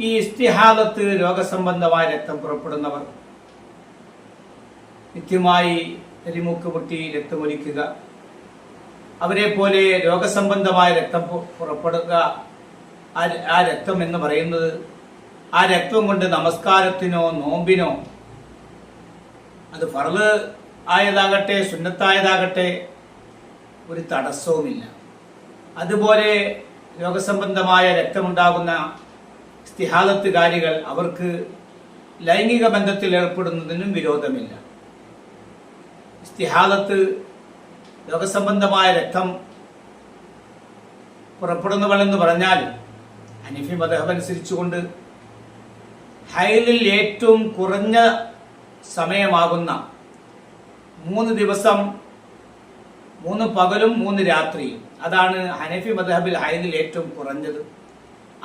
ഈ ഇസ്തിഹാദത്ത് രോഗസംബന്ധമായ രക്തം പുറപ്പെടുന്നവർ. നിത്യമായി എലിമൂക്ക് പൊട്ടി രക്തമൊലിക്കുക. അവരെ പോലെ രോഗസംബന്ധമായ രക്തം പുറപ്പെടുക. ആ ആ രക്തം എന്ന് പറയുന്നത് ആ രക്തം കൊണ്ട് നമസ്കാരത്തിനോ നോമ്പിനോ അത് ഫറൽ ആയതാകട്ടെ സുന്നത്തായതാകട്ടെ ഒരു തടസ്സവുമില്ല. അതുപോലെ രോഗസംബന്ധമായ രക്തമുണ്ടാകുന്ന സ്ഥിഹാദത്തുകാരികൾ അവർക്ക് ലൈംഗിക ബന്ധത്തിൽ ഏർപ്പെടുന്നതിനും വിരോധമില്ല. സ്ഥിഹാദത്ത് രോഗസംബന്ധമായ രക്തം പുറപ്പെടുന്നവളെന്ന് പറഞ്ഞാൽ ഹനീഫി മദഹബ് അനുസരിച്ചുകൊണ്ട് ഹൈലിൽ ഏറ്റവും കുറഞ്ഞ സമയമാകുന്ന മൂന്ന് ദിവസം മൂന്ന് പകലും മൂന്ന് രാത്രിയും. അതാണ് ഹനഫി മദഹബിൽ ഹൈദിൽ ഏറ്റവും കുറഞ്ഞത്.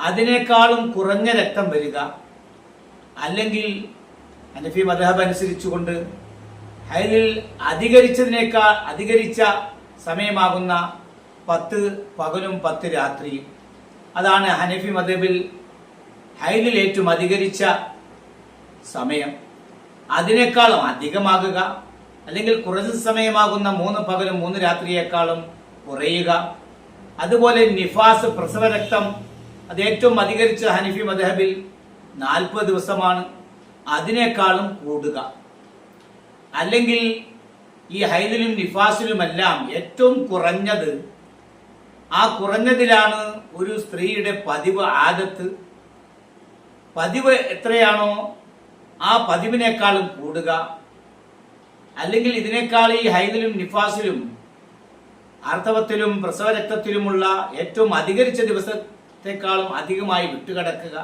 അതിനേക്കാളും കുറഞ്ഞ രക്തം വരിക. അല്ലെങ്കിൽ അനഫി മദഹബ് അനുസരിച്ചുകൊണ്ട് ഹൈലിൽ അധികരിച്ചതിനേക്കാൾ അധികരിച്ച സമയമാകുന്ന പത്ത് പകലും പത്ത് രാത്രിയും. അതാണ് ഹനഫി മദബിൽ ഹൈലിൽ ഏറ്റവും അധികരിച്ച സമയം. അതിനേക്കാളും അധികമാകുക അല്ലെങ്കിൽ കുറച്ച് സമയമാകുന്ന മൂന്ന് പകലും മൂന്ന് രാത്രിയേക്കാളും കുറയുക. അതുപോലെ നിഫാസ് പ്രസവരക്തം അത് ഏറ്റവും അധികരിച്ച ഹനിഫി മദഹബിൽ നാൽപ്പത് ദിവസമാണ്. അതിനേക്കാളും കൂടുക. അല്ലെങ്കിൽ ഈ ഹൈദിലും നിഫാസിലുമെല്ലാം ഏറ്റവും കുറഞ്ഞത് ആ കുറഞ്ഞതിലാണ് ഒരു സ്ത്രീയുടെ പതിവ് ആദത്ത്. പതിവ് എത്രയാണോ ആ പതിവിനേക്കാളും കൂടുക. അല്ലെങ്കിൽ ഇതിനേക്കാൾ ഈ ഹൈദിലും നിഫാസിലും ആർത്തവത്തിലും പ്രസവരക്തത്തിലുമുള്ള ഏറ്റവും അധികരിച്ച ദിവസത്തെക്കാളും അധികമായി വിട്ടുകിടക്കുക.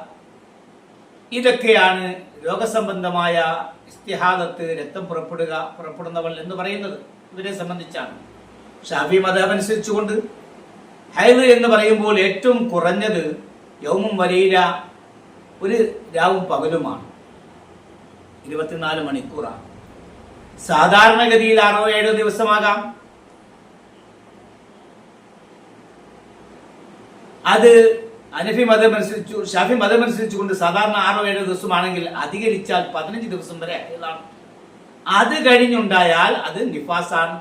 ഇതൊക്കെയാണ് രോഗസംബന്ധമായ ഇസ്തിഹാദത്ത് രക്തം പുറപ്പെടുക പുറപ്പെടുന്നവൾ എന്ന് പറയുന്നത്. ഇവരെ സംബന്ധിച്ചാണ്. ഷാഫി മതം അനുസരിച്ചുകൊണ്ട് ഹൈദ് എന്ന് പറയുമ്പോൾ ഏറ്റവും കുറഞ്ഞത് യൗമും വലീല ഒരു രാവും പകലുമാണ്. ഇരുപത്തിനാല് മണിക്കൂറാണ്. സാധാരണഗതിയിൽ ആറോ ഏഴോ ദിവസമാകാം. അത് അനഫി മതം അനുസരിച്ചു ഷാഫി മതം അനുസരിച്ചുകൊണ്ട് സാധാരണ ആറോ ഏഴോ ദിവസമാണെങ്കിൽ അധികരിച്ചാൽ പതിനഞ്ച് ദിവസം വരെ അത് കഴിഞ്ഞുണ്ടായാൽ അത് നിഫാസാണ്.